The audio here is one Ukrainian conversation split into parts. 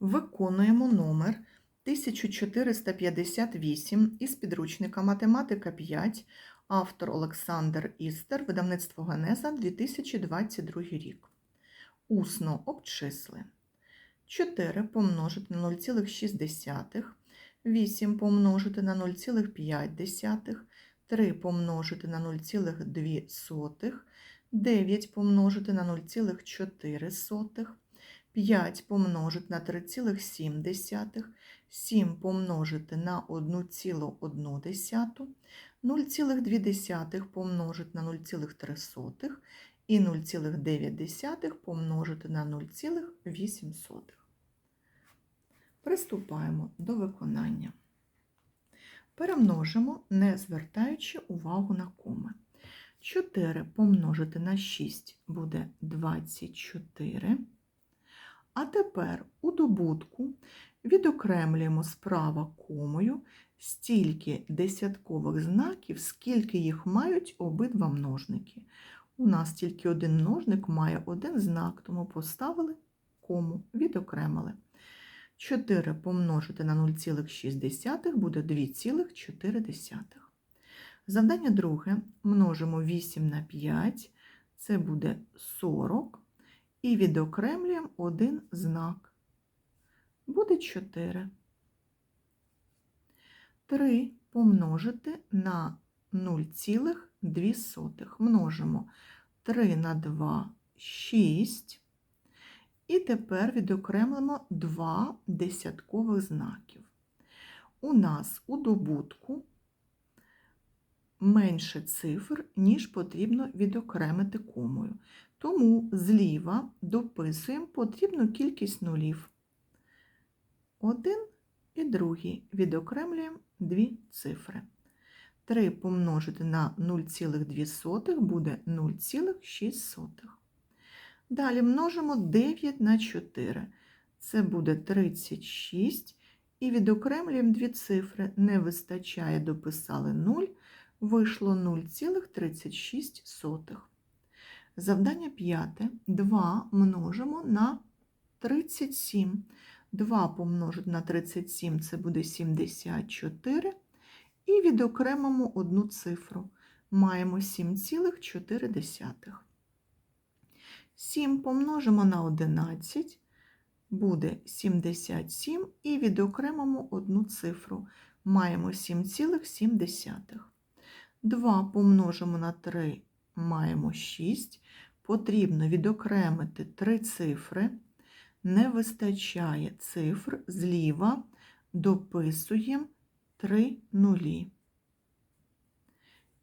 Виконуємо номер 1458 із підручника Математика 5, автор Олександр Істер, видавництво Генеза 2022 рік. Усно обчисли. 4 помножити на 0,6, 8 помножити на 0,5, 3 помножити на 0,2, 9 помножити на 0,4, 5 помножити на 3,7, 7 помножити на 1,1, 0,2 помножити на 0,3 і 0,9 помножити на 0,8. Приступаємо до виконання. Перемножимо, не звертаючи увагу на коми. 4 помножити на 6 буде 24. А тепер у добутку відокремлюємо справа комою стільки десяткових знаків, скільки їх мають обидва множники. У нас тільки один множник має один знак, тому поставили кому, відокремили. 4 помножити на 0,6 буде 2,4. Завдання друге. Множимо 8 на 5, це буде 40. І відокремлюємо один знак. Буде 4. 3 помножити на 0,2. Множимо 3 на 2 6. І тепер відокремлимо два десяткових знаків. У нас у добутку менше цифр, ніж потрібно відокремити комою. Тому зліва дописуємо потрібну кількість нулів. Один і другий відокремлюємо дві цифри. 3 помножити на 0,2 буде 0,6. Далі множимо 9 на 4. Це буде 36. І відокремлюємо дві цифри. Не вистачає, дописали 0, вийшло 0,36. Завдання п'яте. 2 множимо на 37. 2 помножити на 37 це буде 74. І відокремимо одну цифру. Маємо 7,4. 7 помножимо на 11, буде 77, і відокремимо одну цифру. Маємо 7,7. 2 помножимо на 3, маємо 6. Потрібно відокремити 3 цифри. Не вистачає цифр зліва, дописуємо 3 нулі.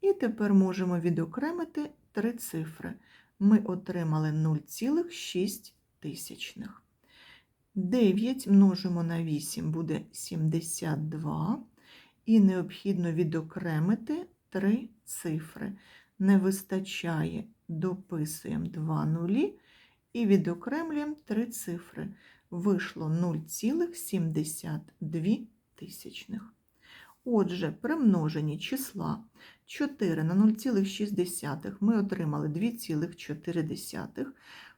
І тепер можемо відокремити 3 цифри ми отримали 0,6 тисячних. 9 множимо на 8 буде 72, і необхідно відокремити 3 цифри. Не вистачає, дописуємо 2 нулі і відокремлюємо 3 цифри. Вийшло 0,72 тисячних. Отже, при множенні числа 4 на 0,6 ми отримали 2,4.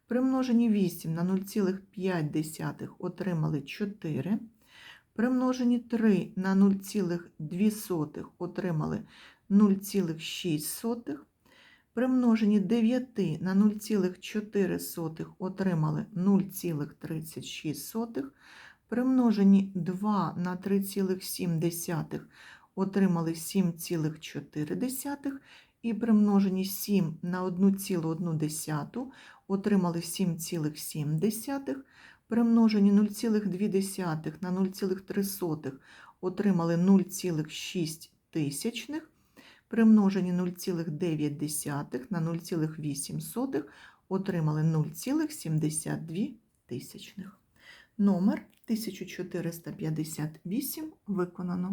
При множенні 8 на 0,5 отримали 4. При множенні 3 на 0,2 отримали 0,6. При множенні 9 на 0,4 отримали 0,36. При множенні 2 на 3,7 отримали 7,4 і при множенні 7 на 1,1 отримали 7,7, при множенні 0,2 на 0,3 отримали 0,6 тисячних, при множенні 0,9 на 0,8 отримали 0,72 тисячних. Номер 1458 виконано.